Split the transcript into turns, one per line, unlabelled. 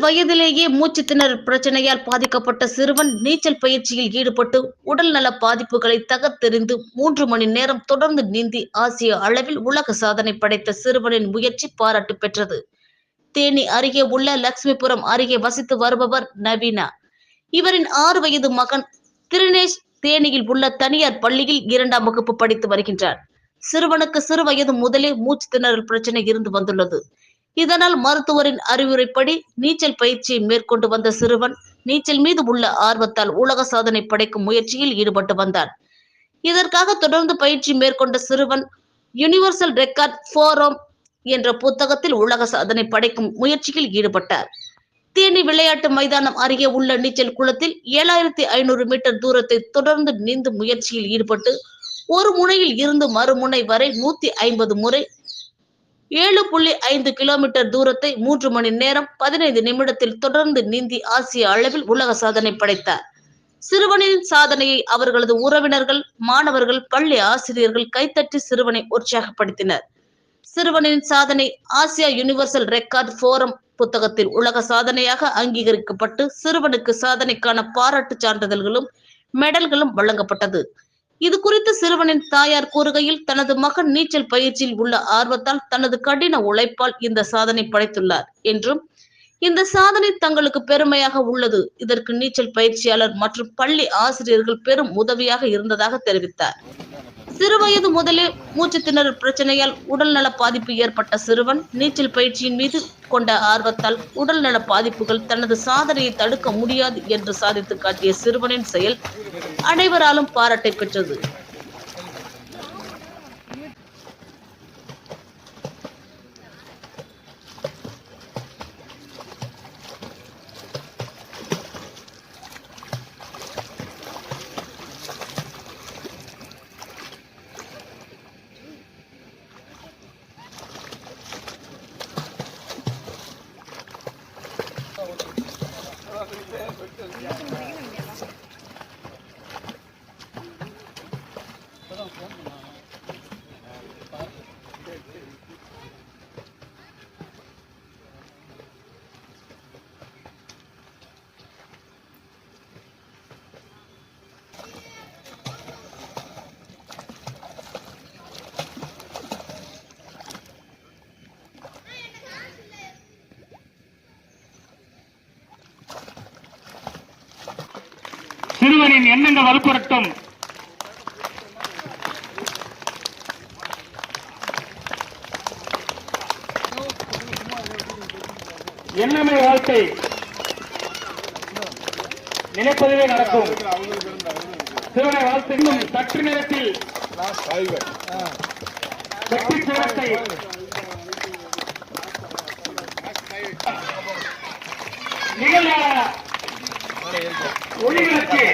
வயதிலேயே மூச்சு திணறல் பிரச்சனையால் பாதிக்கப்பட்ட சிறுவன் நீச்சல் பயிற்சியில் ஈடுபட்டு உடல் நல பாதிப்புகளை தகர்த்தெறிந்து மூன்று மணி நேரம் தொடர்ந்து நீந்தி ஆசிய அளவில் உலக சாதனை படைத்த சிறுவனின் முயற்சி பாராட்டு பெற்றது. தேனி அருகே உள்ள லட்சுமிபுரம் அருகே வசித்து வருபவர் நவீனா. இவரின் ஆறு வயது மகன் திருநேஷ் தேனியில் உள்ள தனியார் பள்ளியில் இரண்டாம் வகுப்பு படித்து வருகின்றார். சிறுவனுக்கு சிறு வயது முதலே மூச்சு திணறல் பிரச்சனை இருந்து வந்துள்ளது. இதனால் மருத்துவரின் அறிவுரைப்படி நீச்சல் பயிற்சியை மேற்கொண்டு வந்த சிறுவன் நீச்சல் மீது உள்ள ஆர்வத்தால் உலக சாதனை படைக்கும் முயற்சியில் ஈடுபட்டு வந்தான். இதற்காக தொடர்ந்து பயிற்சி மேற்கொண்ட சிறுவன் யுனிவர்சல் ரெக்கார்ட் ஃபோரம் என்ற புத்தகத்தில் உலக சாதனை படைக்கும் முயற்சியில் ஈடுபட்டார். தேனி விளையாட்டு மைதானம் அருகே உள்ள நீச்சல் குளத்தில் ஏழாயிரத்தி ஐநூறு மீட்டர் தூரத்தை தொடர்ந்து நீந்தும் முயற்சியில் ஈடுபட்டு ஒரு முனையில் இருந்து மறுமுனை வரை நூத்தி ஐம்பது முறை ஏழு புள்ளி ஐந்து கிலோமீட்டர் தூரத்தை மூன்று மணி நேரம் பதினைந்து நிமிடத்தில் தொடர்ந்து நீந்தி ஆசிய அளவில் உலக சாதனை படைத்தார். சிறுவனின் சாதனையை அவர்களது உறவினர்கள் மாணவர்கள் பள்ளி ஆசிரியர்கள் கைத்தட்டி சிறுவனை உற்சாகப்படுத்தினர். சிறுவனின் சாதனை ஆசியா யுனிவர்சல் ரெக்கார்ட் ஃபோரம் புத்தகத்தில் உலக சாதனையாக அங்கீகரிக்கப்பட்டு சிறுவனுக்கு சாதனைக்கான பாராட்டு சான்றிதழ்களும் மெடல்களும் வழங்கப்பட்டது. இது குறித்து சிறுவனின் தாயார் கூறுகையில் தனது மகன் நீச்சல் பயிற்சியில் உள்ள ஆர்வத்தால் தனது கடின உழைப்பால் இந்த சாதனை படைத்துள்ளார் என்றும் இந்த சாதனை தங்களுக்கு பெருமையாக உள்ளது. இதற்கு நீச்சல் பயிற்சியாளர் மற்றும் பள்ளி ஆசிரியர்கள் பெரும் உதவியாக இருந்ததாக தெரிவித்தார். சிறுவயது முதலே மூச்சு திணறல் பிரச்சனையால் உடல்நல பாதிப்பு ஏற்பட்ட சிறுவன் நீச்சல் பயிற்சியின் மீது கொண்ட ஆர்வத்தால் உடல்நல பாதிப்புகள் தனது சாதனையை தடுக்க முடியாது என்று சாதித்து காட்டிய சிறுவனின் செயல் அனைவராலும் பாராட்டை பெற்றது.
இப்போதான் ஃபோன் சிறுவனின் எண்ணங்கள் வலுப்பெறட்டும் எண்ணமே வாழ்க்கை நினைப்பதுவே நடக்கும். சிறுவனை வாழ்த்து சற்று நேரத்தில். வெற்றி சிவத்தை நிகழ்வான ஒளிவிளக்கு.